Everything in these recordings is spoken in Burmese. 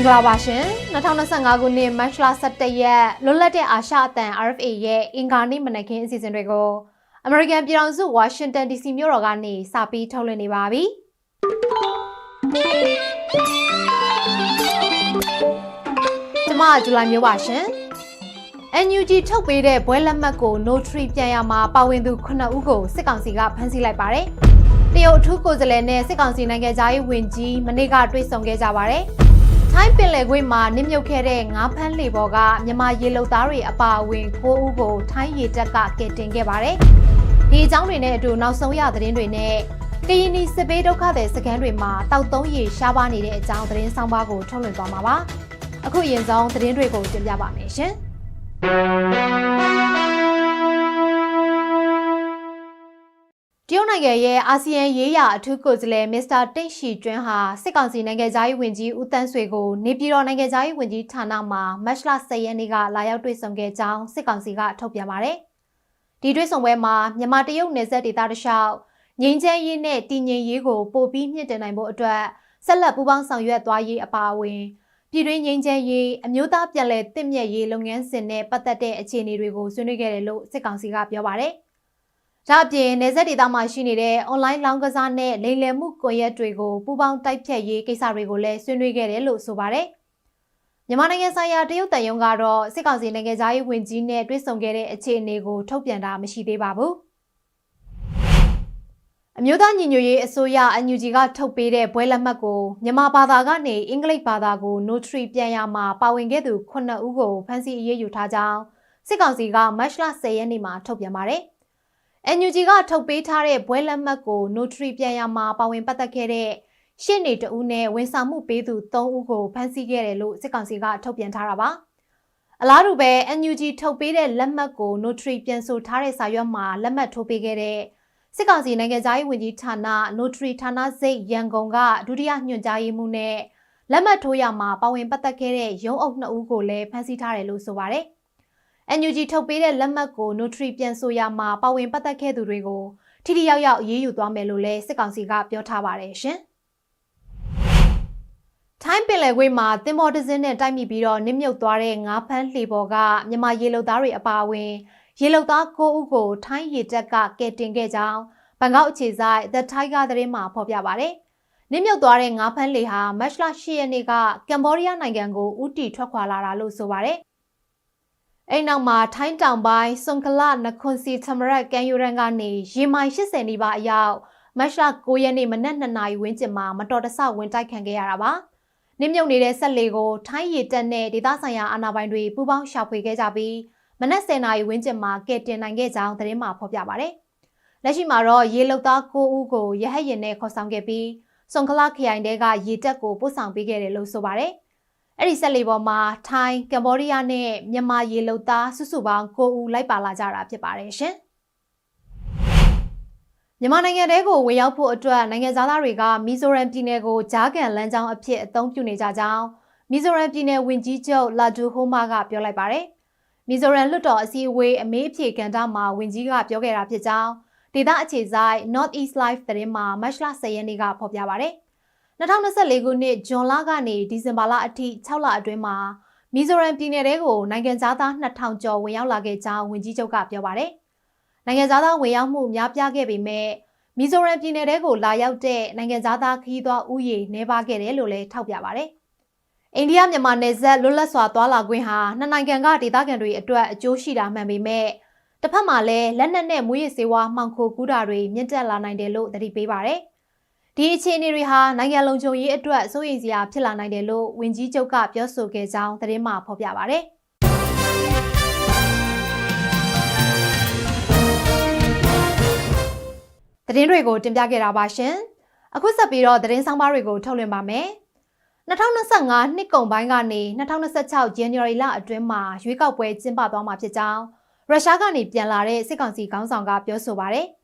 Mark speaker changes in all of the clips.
Speaker 1: င်္ဂလာပါရှင်2025ခုနှစ်မတ်လ17ရက်လွတ်လပ်တဲ့အာရှအသံ RFA ရဲ့အင်္ဂါနေ့မနက်ခင်းအစီအစဉ်တွေကိုအမေရိကန်ပြည်ထောင်စုဝါရှင်တန် DC မြို့တော်ကနေစပြီးထုတ်လွှင့်နေပါပြီကျမဇူလိုင်မျိုးပါရှင် NUG ထုတ်ပေးတဲ့ဘွဲလက်မှတ်ကို notary ပြန်ရမှာပါဝင်သူ9ဦးကိုစစ်ကောင်စီကဖမ်းဆီးလိုက်ပါတယ်တရုတ်အထူးကိုယ်စားလှယ်နဲ့စစ်ကောင်စီနိုင်ငံသားရေးဝန်ကြီးမနေ့ကတွေ့ဆုံခဲ့ကြပါတယ်။ ထိုင်းပင်လယ်ကွေ့မှာနစ်မြုပ်ခဲ့တဲ့ငါးဖမ်းလှေပေါ်ကမြန်မာရေလုံသားတွေအပါအဝင်9ဦးကိုထိုင်းရေတပ်ကကယ်တင်ခဲ့ပါတယ်။ဒီအကြောင်းတွေနဲ့အတူနောက်ဆုံးရသတင်းတွေနဲ့ကရင်နီစစ်ဘေးဒုက္ခသည်စခန်းတွေမှာတောက်သုံးရေရှားပါနေတဲ့အကြောင်းသတင်းဆောင်ပါကိုထုတ်လွှင့်သွားမှာပါ။အခုအရင်ဆုံးသတင်းတွေကိုတင်ပြပါမယ်ရှင်။ နိုင်ငံရဲ့အာဆီယံရေးရာအထူးကိုယ်စားလှယ်မစ္စတာတိန့်ရှီကျွန်းဟာစစ်ကောင်စီနိုင်ငံသားရေးဝန်ကြီးဦးတန်းဆွေကိုနေပြည်တော်နိုင်ငံသားရေးဝန်ကြီးဌာနမှာမတ်လ10ရက်နေ့ကလာရောက်တွေ့ဆုံခဲ့ကြောင်းစစ်ကောင်စီကထုတ်ပြန်ပါတယ်။ဒီတွေ့ဆုံပွဲမှာမြန်မာတရုတ်နယ်စပ်ဒေသတလျှောက်ငြိမ်းချမ်းရေးနဲ့တည်ငြိမ်ရေးကိုပိုပြီးမြင့်တင်နိုင်ဖို့အတွက်ဆက်လက်ပူးပေါင်းဆောင်ရွက်သွားရေးအပါအဝင်ပြည်တွင်းငြိမ်းချမ်းရေးအမျိုးသားပြည်လဲတင့်မြတ်ရေးလုပ်ငန်းစဉ်နဲ့ပတ်သက်တဲ့အခြေအနေတွေကိုဆွေးနွေးခဲ့တယ်လို့စစ်ကောင်စီကပြောပါတယ်။ ဒါအပြင်နေဆက်ဒေတာမှာရှိနေတဲ့ online လောင်းကစားနဲ့လိမ်လည်မှုကွန်ရက်တွေကိုပူးပေါင်းတိုက်ဖြတ်ရေးကိစ္စတွေကိုလည်းဆွေးနွေးခဲ့တယ်လို့ဆိုပါတယ်။မြန်မာနိုင်ငံဆိုင်ရာတရုတ်တန်ယုံကတော့စစ်ကောင်စီနိုင်ငံသားရေးဝန်ကြီးနဲ့တွေ့ဆုံခဲ့တဲ့အခြေအနေကိုထုတ်ပြန်တာမရှိသေးပါဘူး။အမျိုးသားညီညွတ်ရေးအစိုးရ NUG ကထုတ်ပေးတဲ့ဘွဲလက်မှတ်ကိုမြန်မာဘာသာကနေအင်္ဂလိပ်ဘာသာကို notary ပြန်ရမှာပါဝင်ခဲ့သူ9ဦးကိုဖမ်းဆီးအရေးယူထားကြောင်းစစ်ကောင်စီကမတ်လ10ရက်နေ့မှာထုတ်ပြန်ပါတယ်။ NUG ကထုတ်ပေးထားတဲ့ဘွဲလက်မှတ်ကို notary ပြန်ရမှာပါဝင်ပတ်သက်ခဲ့တဲ့ရှင်းနေတဦးနဲ့ဝန်ဆောင်မှုပေးသူ3ဦးကိုဖမ်းဆီးခဲ့တယ်လို့စစ်ကောင်စီကထုတ်ပြန်ထားတာပါအလားတူပဲ NUG ထုတ်ပေးတဲ့လက်မှတ်ကို notary ပြန်ဆိုထားတဲ့စာရွက်မှာလက်မှတ်ထိုးပေးခဲ့တဲ့စစ်ကောင်စီနိုင်ငံသားရေးဝန်ကြီးဌာန notary ဌာနစိတ်ရန်ကုန်ကဒုတိယညွှန်ကြားရေးမှူးနဲ့လက်မှတ်ထိုးရမှာပါဝင်ပတ်သက်ခဲ့တဲ့ရုံးအုပ်2ဦးကိုလည်းဖမ်းဆီးထားတယ်လို့ဆိုပါတယ်။ NUG ထုတ်ပေးတဲ့လက်မှတ်ကို notary ပြန်ဆိုရမှာပါဝင်ပတ်သက်ခဲ့သူတွေကိုထိထိရောက်ရောက်အရေးယူသွားမယ်လို့လည်းစစ်ကောင်စီကပြောထားပါတယ်ရှင်။ထိုင်းပင်လယ်ကွေ့မှာတင်မော်တစင်းနဲ့တိုက်မိပြီးတော့နစ်မြုပ်သွားတဲ့ငါးဖမ်းလှေပေါ်ကမြန်မာရေလုံသားတွေအပါအဝင်ရေလုံသား9ဦးကိုထိုင်းရေတပ်ကကယ်တင်ခဲ့ကြောင်းဘန်ကောက်အခြေစိုက် The Tiger သတင်းမှာဖော်ပြပါတယ်။နစ်မြုပ်သွားတဲ့ငါးဖမ်းလှေဟာမတ်လ10ရက်နေ့ကကမ်ဘောဒီးယားနိုင်ငံကိုဦးတည်ထွက်ခွာလာတာလို့ဆိုပါတယ်။ အဲ့နောက်မှာထိုင်းတောင်ပိုင်းစွန်ကလနခွန်စီသမရက်ကန်ယူရန်ကနေရေမိုင်80နီးပါးအရောက်မတ်လ9ရက်နေ့မနက်2နာရီဝန်းကျင်မှာမတော်တဆဝင်တိုက်ခံခဲ့ရတာပါ။နစ်မြုပ်နေတဲ့ဆက်လေကိုထိုင်းရေတပ်နဲ့ဒေသဆိုင်ရာအာဏာပိုင်တွေပူးပေါင်းရှာဖွေခဲ့ကြပြီးမနက်10နာရီဝန်းကျင်မှာကယ်တင်နိုင်ခဲ့ကြောင်းသတင်းမှာဖော်ပြပါဗျ။လက်ရှိမှာတော့ရေလုံသား9ဦးကိုရဟတ်ရင်နဲ့ခေါ်ဆောင်ခဲ့ပြီးစွန်ကလခရိုင်တဲကရေတပ်ကိုပို့ဆောင်ပေးခဲ့တယ်လို့ဆိုပါတယ်။ အဲ့ဒီဆက်လေပေါ်မှာထိုင်းကမ္ဘောဒီးယားနဲ့မြန်မာရေလုံသားစုစုပေါင်း9ဦးလိုက်ပါလာကြတာဖြစ်ပါတယ်ရှင်မြန်မာနိုင်ငံတဲကိုဝင်ရောက်ဖို့အတွက်နိုင်ငံသားတွေကမီဇိုရမ်ပြည်နယ်ကိုဂျားကန်လမ်းကြောင်းအဖြစ်အသုံးပြုနေကြကြောင်းမီဇိုရမ်ပြည်နယ်ဝန်ကြီးချုပ်လာဒူဟိုမာကပြောလိုက်ပါတယ်။မီဇိုရမ်လွှတ်တော်အစည်းအဝေးအမေးအဖြေကဏ္ဍမှာဝန်ကြီးကပြောခဲ့တာဖြစ်ကြောင်းဒေသအခြေစိုက် North East Live သတင်းမှာမတ်လ10ရက်နေ့ကဖော်ပြပါတယ်။ 2024ခုနှစ်ဇွန်လကနေဒီဇင်ဘာလအထိ6လအတွင်းမှာမီဇိုရမ်ပြည်နယ်တဲကိုနိုင်ငံသားသား2000ကျော်ဝင်ရောက်လာခဲ့ကြောင်းဝန်ကြီးချုပ်ကပြောပါတယ်။နိုင်ငံသားသားဝင်ရောက်မှုများပြားခဲ့ပေမဲ့မီဇိုရမ်ပြည်နယ်တဲကိုလာရောက်တဲ့နိုင်ငံသားသားခရီးသွားဥယေနှဲပါခဲ့တယ်လို့လည်းထောက်ပြပါတယ်။အိန္ဒိယမြန်မာနယ်စပ်လွတ်လပ်စွာသွားလာခွင့်ဟာနှစ်နိုင်ငံကဒေသခံတွေအတွက်အကျိုးရှိတာမှန်ပေမဲ့တစ်ဖက်မှာလည်းလက်နက်နဲ့မွေးရစေဝါမှောင်ခိုကူးတာတွေမြင့်တက်လာနိုင်တယ်လို့သတိပေးပါတယ်။ ဒီအခြေအနေတွေဟာနိုင်ငံလုံခြုံရေးအတွက်စိုးရိမ်စရာဖြစ်လာနိုင်တယ်လို့ဝန်ကြီးချုပ်ကပြောဆိုခဲ့ကြောင်းသတင်းမှဖော်ပြပါဗျ။သတင်းတွေကိုတင်ပြခဲ့တာပါရှင်။အခုဆက်ပြီးတော့သတင်းဆောင်ပါတွေကိုထုတ်လွှင့်ပါမယ်။2025နှစ်ကုန်ပိုင်းကနေ2026 January လအတွင်းမှာရွေးကောက်ပွဲကျင်းပသွားမှာဖြစ်ကြောင်းရုရှားကနေပြန်လာတဲ့စစ်ကောင်စီခေါင်းဆောင်ကပြောဆိုပါရယ်။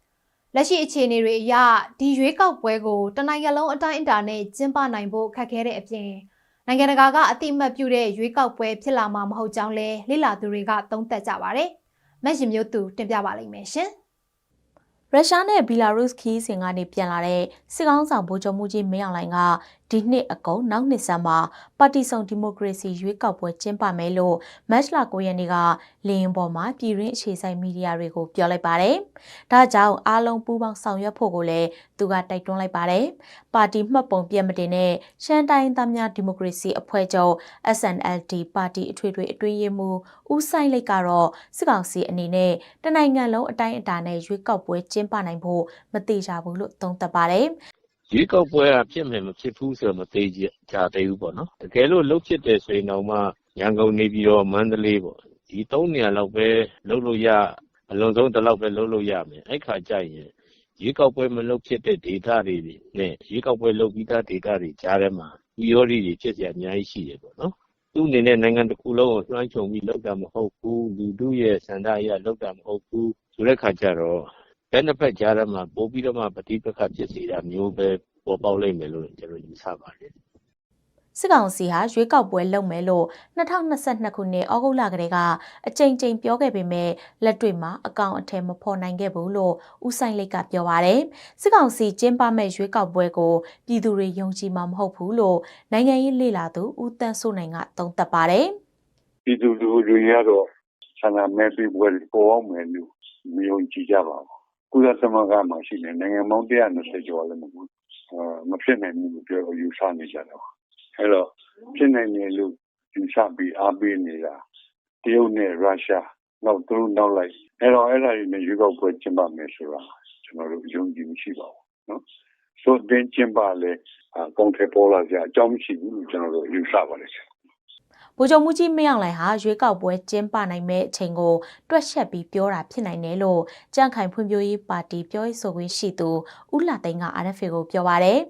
Speaker 1: လက်ရှိအခြေအနေတွေအရဒီရွေးကောက်ပွဲကိုတနိုင်ငံလုံးအတိုင်းအတာနဲ့ကျင်းပနိုင်ဖို့ခက်ခဲတဲ့အပြင်နိုင်ငံတကာကအတိမတ်ပြုတဲ့ရွေးကောက်ပွဲဖြစ်လာမှာမဟုတ်ကြောင်းလဲလေ့လာသူတွေကသုံးသပ်ကြပါတယ်။မက်ရှင်မျိုးသူတင်ပြပါလိမ့်မယ်ရှင်။
Speaker 2: ရုရှားနဲ့ဘီလာရုစ်ခီးစဉ်ကနေပြန်လာတဲ့စစ်ကောင်းဆောင်ဗိုလ်ချုပ်မှုကြီးမင်းအောင်လှိုင်ကဒီနှစ်အကုန်နောက်နှစ်ဆန်းမှာပါတီစုံဒီမိုကရေစီရွေးကောက်ပွဲကျင်းပမယ်လို့မတ်လ9ရက်နေ့ကလင်းပေါ်မှာပြည်တွင်းအခြေစိုက်မီဒီယာတွေကိုပြောလိုက်ပါတယ်။ဒါကြောင့်အားလုံးပူးပေါင်းဆောင်ရွက်ဖို့ကိုလည်းသူကတိုက်တွန်းလိုက်ပါတယ်။ပါတီမှတ်ပုံပြတ်မတင်တဲ့ရှမ်းတိုင်းသားများဒီမိုကရေစီအဖွဲ့ချုပ် SNLD ပါတီအထွေထွေအတွင်းရေးမှူးဦးဆိုင်လိတ်ကတော့စစ်ကောင်စီအနေနဲ့တနိုင်ငံလုံးအတိုင်းအတာနဲ့ရွေးကောက်ပွဲကျင်းပနိုင်ဖို့မတိကျဘူးလို့သုံးသပ်ပါတယ်
Speaker 3: ရွေးကောက်ပွဲက ဖြစ်မယ် မဖြစ်ဘူးဆိုတာ မသေချာသေးဘူးပေါ့နော်။တကယ်လို့ လုပ်ဖြစ်တယ်ဆိုရင်တောင်မှ ရန်ကုန်၊နေပြည်တော်၊မန္တလေးပေါ့။ဒီ ၃ နေရာလောက်ပဲ လုပ်လို့ရ၊အလွန်ဆုံး ဒီလောက်ပဲ လုပ်လို့ရမယ်။အဲဒီအခါကျရင် ရွေးကောက်ပွဲ မလုပ်ဖြစ်တဲ့ ဒေသတွေနဲ့ ရွေးကောက်ပွဲ လုပ်ပြီးသား ဒေသတွေ ကြားထဲမှာ ပရိပရိတွေ ဖြစ်စရာ အများကြီးရှိတယ်ပေါ့နော်။သူ့အနေနဲ့ နိုင်ငံတခုလုံးကို လွှမ်းခြုံပြီး လုပ်တာ မဟုတ်ဘူး။လူထုရဲ့ ဆန္ဒအရ လုပ်တာ မဟုတ်ဘူးဆိုတဲ့အခါကျတော့ ဘယ်နှစ်ဖက်ကြားထဲမှာ ပို့ပြီးတော့မှ ပဋိပက္ခဖြစ်စေတာမျိုးပဲ ပေါ်ပေါက်လိမ့်မယ်လို့ ကျွန်တော်ယူဆပါတယ်
Speaker 2: စစ်ကောင်စီဟာ ရွေးကောက်ပွဲလုပ်မယ်လို့2022ခုနှစ် ဩဂုတ်လကတည်းက အကြိမ်ကြိမ်ပြောခဲ့ပေမဲ့ လက်တွေ့မှာ အကောင့်အထည် မဖော်နိုင်ခဲ့ဘူးလို့ ဦးဆိုင်လိတ်က ပြောပါရယ် စစ်ကောင်စီ ကျင်းပမဲ့ရွေးကောက်ပွဲကို ပြည်သူတွေယုံကြည်မှာ မဟုတ်ဘူးလို့ နိုင်ငံရေးလေလာသူ ဦးတန်းစိုးနိုင်က သုံးသပ်ပါတယ်
Speaker 4: ပြည်သူလူထုတွေကတော့ ဆန္ဒမဲပေးပွဲတွေ ပေါ်အောင်မယ်လို့ မယုံကြည်ကြပါဘူး။ ကုလသမဂ္ဂမှာရှိနေနိုင်ငံပေါင်း120ကျော်လည်းမဟုတ်ဘူး။အဲမဖြစ်နိုင်ဘူးလို့ပြောလို့ယူဆနေကြတယ်။အဲတော့ဖြစ်နိုင်တယ်လို့ယူဆပြီးအားပေးနေတာတရုတ်နဲ့ရုရှားနောက်သူတို့နောက်လိုက်အဲတော့အဲ့ဒါတွေနဲ့ရွေးကောက်ပွဲကျင်းပမယ်ဆိုတာကျွန်တော်တို့ယုံကြည်မရှိပါဘူးနော်။ဆိုတဲ့ကျင်းပလဲအကောင်ထဲပေါ်လာကြအကြောင်းမရှိဘူးလို့ကျွန်တော်တို့ယူဆပါတယ်
Speaker 2: ဗိုလ်ချုပ်မှုကြီးမင်းအောင်လှိုင်ဟာရွေးကောက်ပွဲကျင်းပနိုင်မဲ့အချိန်ကိုတွက်ချက်ပြီးပြောတာဖြစ်နိုင်တယ်လို့ကြန့်ခိုင်ဖွံ့ဖြိုးရေးပါတီပြောရေးဆိုခွင့်ရှိသူဦးလာသိန်းက RFA ကိုပြောပါရယ်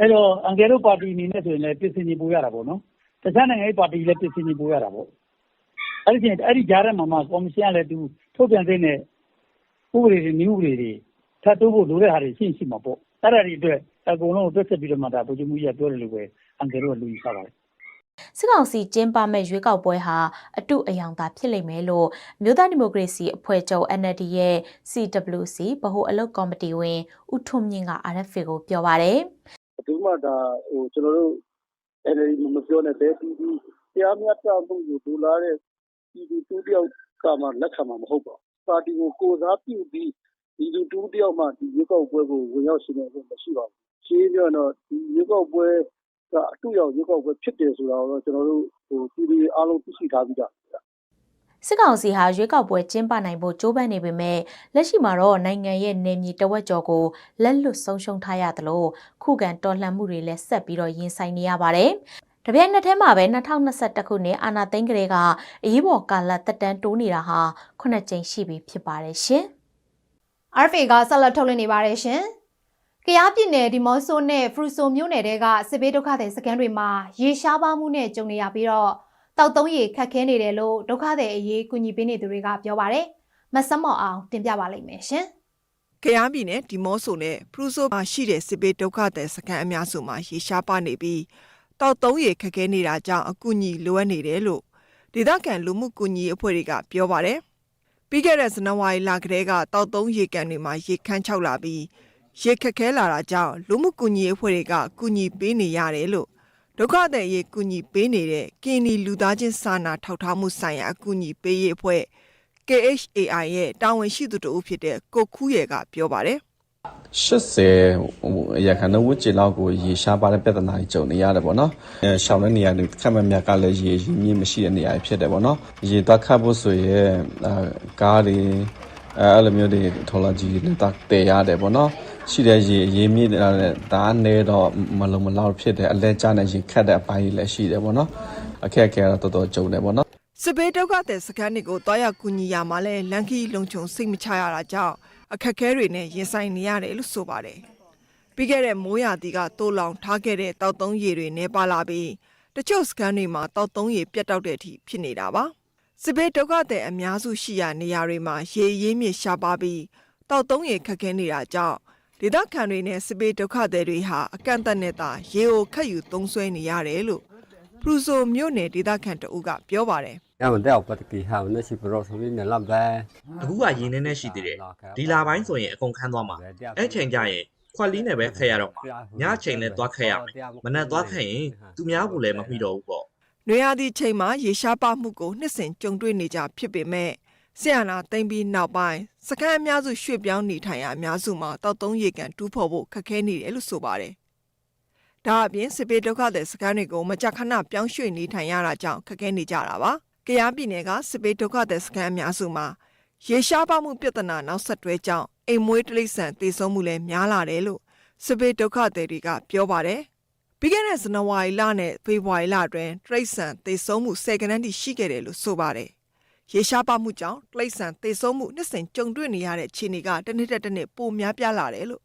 Speaker 5: အဲ့တော့အန်ကယ်တို့ပါတီအနေနဲ့ဆိုရင်လည်းပြည်စင်ကြီးပို့ရတာပေါ့နော်တခြားနိုင်ငံရေးပါတီလည်းပြည်စင်ကြီးပို့ရတာပေါ့အဲ့ဒီချင်းအဲ့ဒီကြားထဲမှာမှကော်မရှင်ကလည်းသူထုတ်ပြန်တဲ့နဲ့ဥပဒေတွေနည်းဥပဒေတွေထပ်တိုးဖို့လိုတဲ့ဟာတွေရှင်းရှိမှာပေါ့အဲ့ဒါတွေအတွက်အကုန်လုံးကိုတွက်ချက်ပြီးတော့မှဒါဗိုလ်ချုပ်မှုကြီးကပြောတယ်လို့ပဲအန်ကယ်တို့ကလူယူဆပါတယ်
Speaker 2: စစ်ကောင်စီကျင်းပမဲ့ရွေးကောက်ပွဲဟာအတုအယောင်သာဖြစ်လိမ့်မယ်လို့မြို့သားဒီမိုကရေစီအဖွဲ့ချုပ် NLD ရဲ့ CWC ဗဟိုအလုပ်ကော်မတီဝင်ဦးထွန်းမြင့်က RFA ကိုပြောပါရယ်
Speaker 6: ဘယ်သူမှဒါဟိုကျွန်တော်တို့ NLD မပြောနဲ့ဘယ်ပြည်သူတရားမျှတမှုကိုဒူလာတဲ့ပြည်သူတူတယောက်ကမှလက်ခံမှာမဟုတ်ပါဘူးပါတီကိုကိုယ်စားပြုပြီးဒီလူတူတယောက်မှဒီရွေးကောက်ပွဲကိုဝင်ရောက်ရှင်နေလို့မရှိပါဘူးရှင်းပြတော့ဒီရွေးကောက်ပွဲက အတူရောက်ရွေးကောက်ပွဲဖြစ်တယ်ဆိုတာတော့ ကျွန်တော်တို့ဟိုပြည်သူအားလုံး သိရှိထားပြီးသား
Speaker 2: စစ်ကောင်စီဟာ ရွေးကောက်ပွဲကျင်းပနိုင်ဖို့ ကြိုးပမ်းနေပေမဲ့ လက်ရှိမှာတော့ နိုင်ငံရဲ့နေမြေတဝက်ကျော်ကို လက်လွတ်ဆုံးရှုံးထားရသလို ခုခံတော်လှန်မှုတွေလည်း ဆက်ပြီးတော့ရင်ဆိုင်နေရပါတယ်။တပြိုင်နက်တည်းမှာပဲ2021ခုနှစ် အာဏာသိမ်းကလေးက အရေးပေါ်ကာလတက်တန်းတိုးနေတာဟာခုနှစ်ကြိမ်ရှိပြီ ဖြစ်ပါတယ်ရှင်။
Speaker 1: RFA က ဆက်လက်ထုတ်လွှင့်နေပါတယ်ရှင်။ ကယားပြည်နယ်ဒီမော့ဆိုနဲ့ဖရူဆိုမြို့နယ်တွေကစစ်ဘေးဒုက္ခသည်စခန်းတွေမှာရေရှားပါမှုနဲ့ကြုံနေရပြီးတော့တောက်သုံးရေခက်ခဲနေတယ်လို့ဒုက္ခသည်အရေးကူညီပေးနေသူတွေကပြောပါတယ်။မဆတ်မော့အောင်တင်ပြပါလိမ့်မယ်ရှင်။
Speaker 7: ကယားပြည်နယ်ဒီမော့ဆိုနဲ့ဖရူဆိုမှာရှိတဲ့စစ်ဘေးဒုက္ခသည်စခန်းအများစုမှာရေရှားပါနေပြီးတောက်သုံးရေခက်ခဲနေတာကြောင့်အကူအညီလိုအပ်နေတယ်လို့ဒေသခံလူမှုကူညီရေးအဖွဲ့တွေကပြောပါတယ်။ပြီးခဲ့တဲ့ဇန်နဝါရီလကတည်းကတောက်သုံးရေကန်တွေမှာရေခမ်းချောက်လာပြီး ရေခက်ခဲလာတာကြောင့်လူမှုကူညီရေးအဖွဲ့တွေကကူညီပေးနေရတယ်လို့ဒုက္ခသည်ရေကူညီပေးနေတဲ့ကင်နီလူသားချင်းစာနာထောက်ထားမှုဆိုင်ရာအကူအညီပေးရေးအဖွဲ့ KHAI ရဲ့တာဝန်ရှိသူတဦးဖြစ်တဲ့ကိုခူးရယ်ကပြောပါတယ်
Speaker 8: 80ရာခိုင်နှုန်းဝန်းကျင်လောက်ကိုရေရှားပါတဲ့ပြဿနာကြီးကြုံနေရတယ်ပေါ့နော်အဲရှောင်းတဲ့နေရာတွေခက်မှန်မြတ်ကလည်းရေရင်းမြစ်မရှိတဲ့နေရာတွေဖြစ်တယ်ပေါ့နော်ရေသွားခတ်ဖို့ဆိုရင်အာကားတွေအဲအဲ့လိုမျိုးတွေထော်လာကြီးတွေတက်တည်ရတယ်ပေါ့နော် ရှိတဲ့ရေရေမြစ်ဒါနဲ့ဒါအနေတော့မလုံးမလောက်ဖြစ်တယ်အလဲကျတဲ့ရေခတ်တဲ့အပိုင်းကြီးလည်းရှိတယ်ပေါ့နော်အခက်အခဲကတော့တော်တော်ကြုံတယ်ပေါ့နော်
Speaker 7: စစ်ဘေးဒုက္ခသည်စခန်းတွေကိုတွားရောက်ကူညီရမှာလဲလန်ကီလုံခြုံစိတ်မချရတာကြောင့်အခက်အခဲတွေနဲ့ရင်ဆိုင်နေရတယ်လို့ဆိုပါတယ်။ပြီးခဲ့တဲ့မိုးရာသီကတိုးလောင်ထားခဲ့တဲ့တောက်သုံးရေတွေနေပါလာပြီးတချို့စခန်းတွေမှာတောက်သုံးရေပြတ်တောက်တဲ့အထိဖြစ်နေတာပါ။စစ်ဘေးဒုက္ခသည်အများစုရှိရာနေရာတွေမှာရေရင်းမြစ်ရှားပါပြီးတောက်သုံးရေခက်ခဲနေတာကြောင့် ဒေသခံတွေနဲ့စစ်ဘေးဒုက္ခသည်တွေဟာအကန့်အသတ်နဲ့သာရေကိုခတ်ယူသုံးစွဲနေရတယ်လို့ပရူဆိုမြို့နယ်ဒေသခံတအုပ်ကပြောပါတယ်
Speaker 9: ရမတဲ့ပတ်ကီဟာနဲ့ရှိပရောဆိုပြီးနဲ့လမ်းပဲ
Speaker 10: အခုကရင်းနေနေရှိသေးတယ်ဒီလာပိုင်းဆိုရင်အကုန်ခန်းသွားမှာအဲ့ချိန်ကျရင်ခွက်လီနဲ့ပဲခက်ရတော့ညချိန်နဲ့သွားခက်ရမနက်သွားခက်ရင်သူများကိုလည်းမမိတော့ဘူးပေါ့
Speaker 7: နွေရာသီချိန်မှာရေရှားပါမှုကိုနှစ်စဉ်ကြုံတွေ့နေကြဖြစ်ပေမဲ့ ဆရာနာသိမ့်ပြီးနောက်ပိုင်းစခန်းအများစုရွှေ့ပြောင်းနေထိုင်ရအများစုမှာတောက်သုံးရေကန်တူးဖော်ဖို့ခက်ခဲနေတယ်လို့ဆိုပါတယ်။ဒါအပြင်စစ်ပေးဒုက္ခတဲ့စခန်းတွေကိုမကြခဏပြောင်းရွှေ့နေထိုင်ရတာကြောင့်ခက်ခဲနေကြတာပါ။ကယားပြည်နယ်ကစစ်ပေးဒုက္ခတဲ့စခန်းအများစုမှာရေရှားပါမှုပြဿနာနောက်ဆက်တွဲကြောင့်အိမ်မွေးတိရစ္ဆာန်တည်ဆုံမှုလည်းများလာတယ်လို့စစ်ပေးဒုက္ခတဲ့တွေကပြောပါတယ်။ပြီးခဲ့တဲ့ဇန်နဝါရီလနဲ့ဖေဖော်ဝါရီလအတွင်းတရိတ်ဆန်သေဆုံးမှု၁၀ကနန်းတိရှိခဲ့တယ်လို့ဆိုပါတယ်။ ရေရှားပါမှုကြောင့်တရိတ်ဆန်သေဆုံးမှုနှစ်စဉ်ကြုံတွေ့နေရတဲ့ခြေအနေကတစ်နှစ်တက်တစ်နှစ်ပိုများပြားလာတယ်လို့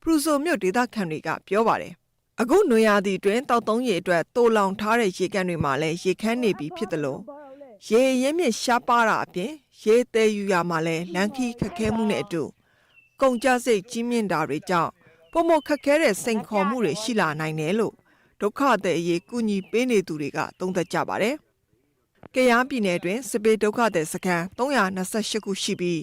Speaker 7: ပရူဆိုမြို့ဒေသခံတွေကပြောပါတယ်။အခုနွေရာသီအတွင်းတောက်သုံးရေအတွက်တိုးလောင်ထားတဲ့ရေကန်တွေမှာလည်းရေခမ်းနေပြီဖြစ်တယ်လို့ရေအရင်းမြစ်ရှားပါတာအပြင်ရေသေးယူရမှာလည်းလန်ခီခက်ခဲမှုနဲ့အတူကုန်ကြစိတ်ကြီးမြင့်တာတွေကြောင့်ပုံမခက်ခဲတဲ့စိန်ခေါ်မှုတွေရှိလာနိုင်တယ်လို့ဒုက္ခသည်အရေးကူညီပေးနေသူတွေကသုံးသပ်ကြပါတယ်။ ကယားပြည်နယ်တွင်စစ်ပေးဒုက္ခသည်စခန်း328ခုရှိပြီး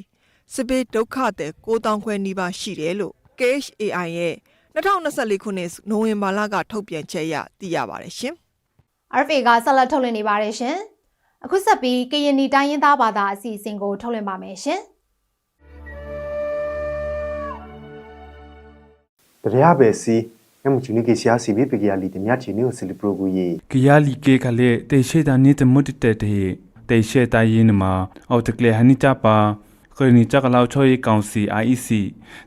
Speaker 7: စစ်ပေးဒုက္ခသည်9000ခွဲနီးပါးရှိတယ်လို့ KHAI ရဲ့2024ခုနှစ်နိုဝင်ဘာလကထုတ်ပြန်ချက်အရသိရပါတယ်ရှင်။
Speaker 1: RFA ကဆက်လက်ထုတ်လွှင့်နေပါတယ်ရှင်။အခုဆက်ပြီးကရင်နီတိုင်းရင်းသားဘာသာအစီအစဉ်ကိုထုတ်လွှင့်ပါမယ်ရှင်။
Speaker 11: တရားပဲစီ ငမချူနေကရှာစီဘီပကရလီတမြချီနေကိုစလီပရိုကူယေ
Speaker 12: ကီယာလီကေခလေတေရှေတာနိတမတ်တေတေတေရှေတာယင်းမှာအော်တကလေဟနိချပါခရနီချကလောက်ချောရေးကောင်စီ IEC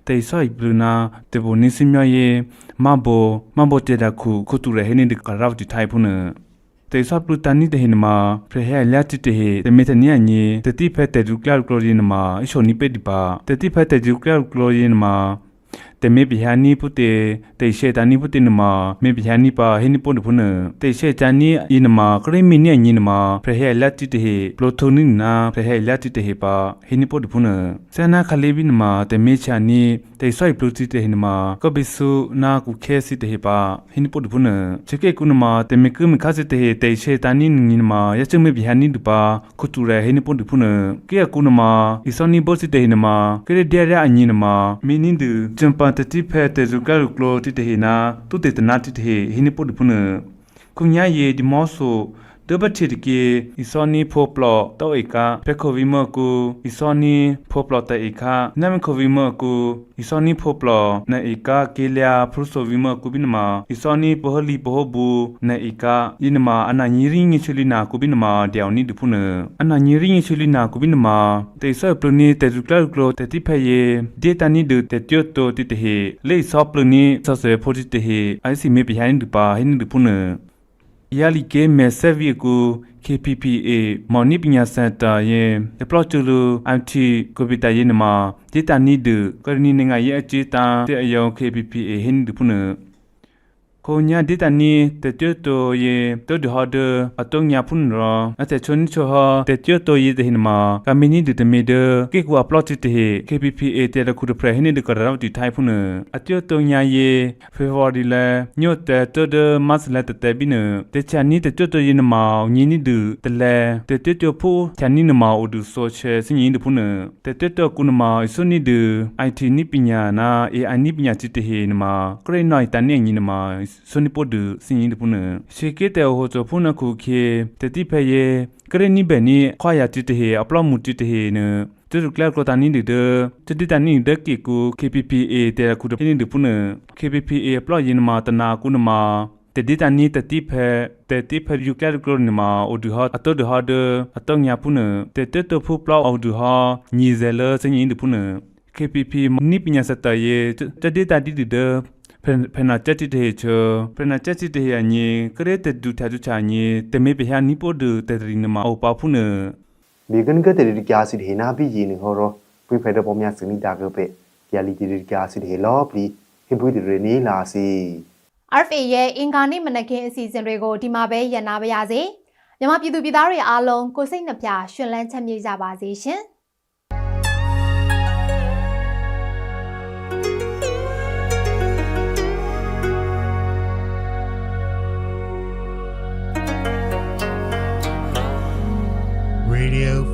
Speaker 12: တေဆွိဘလူနာတေဘိုနိစမြယေမဘောမဘောတေတခုခုတူရဟနိဒီကရောက်တီထိုင်ဖုန်တေဆွပလူတန်နိတေဟင်မှာဖရဟဲလက်တီတေဟေတမေတနီအညေတတိဖက်တေဒူကလောက်ကလိုရီနမှာအချိုနိပေဒီပါတတိဖက်တေဒူကလောက်ကလိုရီနမှာ te me bihani pute te she tani pute numa me bihani pa hini pon phun te she tani inma kre mi ne ni numa pre he lati te he plothoni na pre he lati te he pa hini pon phun sana khale bi numa te me chani te soi ploti te he numa ko bisu na ku khe si te he pa hini pon phun cheke ku numa te me ku me khase te he te she tani ni numa ya chu me bihani du pa ku tu re hini pon phun ke ku numa isoni bo si te he numa kre de ra anyi numa me ni du jumpa တတိဖဲတေဇုကရုကလိုတိတဟိနာတုတေတနာတိတဟိဟိနိပုဒ္ဓဖုနကုညာယေဒီမောဆို ဒဘတိတကေအီစောနီဖိုပလောတောဧကပခိုဗီမကူအီစောနီဖိုပလောတေဧကနမခိုဗီမကူအီစောနီဖိုပလောနေဧကကေလျာဖရုဆိုဗီမကူဘိနမာအီစောနီပဟလီပဟဘူနေဧကယိနမာအနာညီရင်းငချလီနာကူဘိနမာတယောင်နိဒဖုနအနာညီရင်းငချလီနာကူဘိနမာတေဆောပလနီတေဇုကလကလိုတေတိဖဲယေဒေတာနိဒတေတျိုတိုတိတဟေလေဆောပလနီဆောဆေဖိုတိတဟေအိုင်စီမေဘီဟိုင်းဒပါဟိနိဒဖုန ယလီကေမဲဆက်ဗီကူ KPPA မော်နိပညာစင်တာရဲ့ဒပလော့တူလူ MT ကိုပီတာရဲ့နမှာဒေတာနီဒကရနီငါရဲ့အချီတာတဲ့အယောင် KPPA ဟင်းဒဖုန ကိုညာဒေတာနီတတတိုရဲ့တဒဟဒအတုံညာဖုန်ရောအတချွန်ချောတတတိုရဲ့တဲ့နမှာကမီနီဒတမီဒကေကွာပလော့တီတေ KPPA တဲ့လခုဒဖရဟင်းဒကရောတီထိုင်ဖုနအတတိုညာရဲ့ဖေဖော်ဝါရီလညို့တဲ့တဒမတ်လက်တဲ့ဘိနတချာနီတတတိုရဲ့နမှာညီနီဒတလဲတတတိုဖူချာနီနမှာအိုဒူဆိုချေစင်ရင်ဒဖုနတတတိုကုနမှာဆုနီဒ IT နိပညာနာ AI နိပညာတိတေဟေနမှာကရိနိုင်တန်နေညီနမှာစွနိပိုဒစင်ရင်ဒဖုနရှေကေတေဟိုချဖုနခုခေတတိဖဲယေကရိနိဘဲနီခွာယာတိတေဟေအပလော့မူတိတေဟေနတူကလကတာနီဒီဒတတိတနီဒကီကူ KPPA တေခုဒပိနိဒဖုန KPPA ပလော့ယင်မာတနာကုနမာတတိတနီတတိဖဲတတိဖဲယူကလကလနမာအိုဒူဟာအတောဒဟာဒအတောညာဖုနတတတဖုပလော့အောဒူဟာညီဇဲလစင်ရင်ဒဖုန KPP နိပညာစတယေတတိတတိဒ ဖနာချက်တိတေချဖနာချက်တိတေအညေကရတဲ့ဒူထာဒူချာညေတမေပဟနိပိုဒတေတရီနမအောပါဖုန
Speaker 11: ဘေဂန်ကတေရီကစီဟေနာဘီယီနေဟောရောပွေဖဲတော့ပေါ်မြစနီတာကပေကရလီတီရီကစီဟေလောပလီဟင်ပွေတီရနေလာစီ
Speaker 1: RFA ရဲ့အင်္ဂါနေ့မနက်ခင်းအစီအစဉ်တွေကိုဒီမှာပဲရန်နာပါရစေ။မြန်မာပြည်သူပြည်သားတွေအားလုံးကိုစိတ်နှပြရှင်လန်းချမ်းမြေ့ကြပါစေရှင်။
Speaker 13: Radio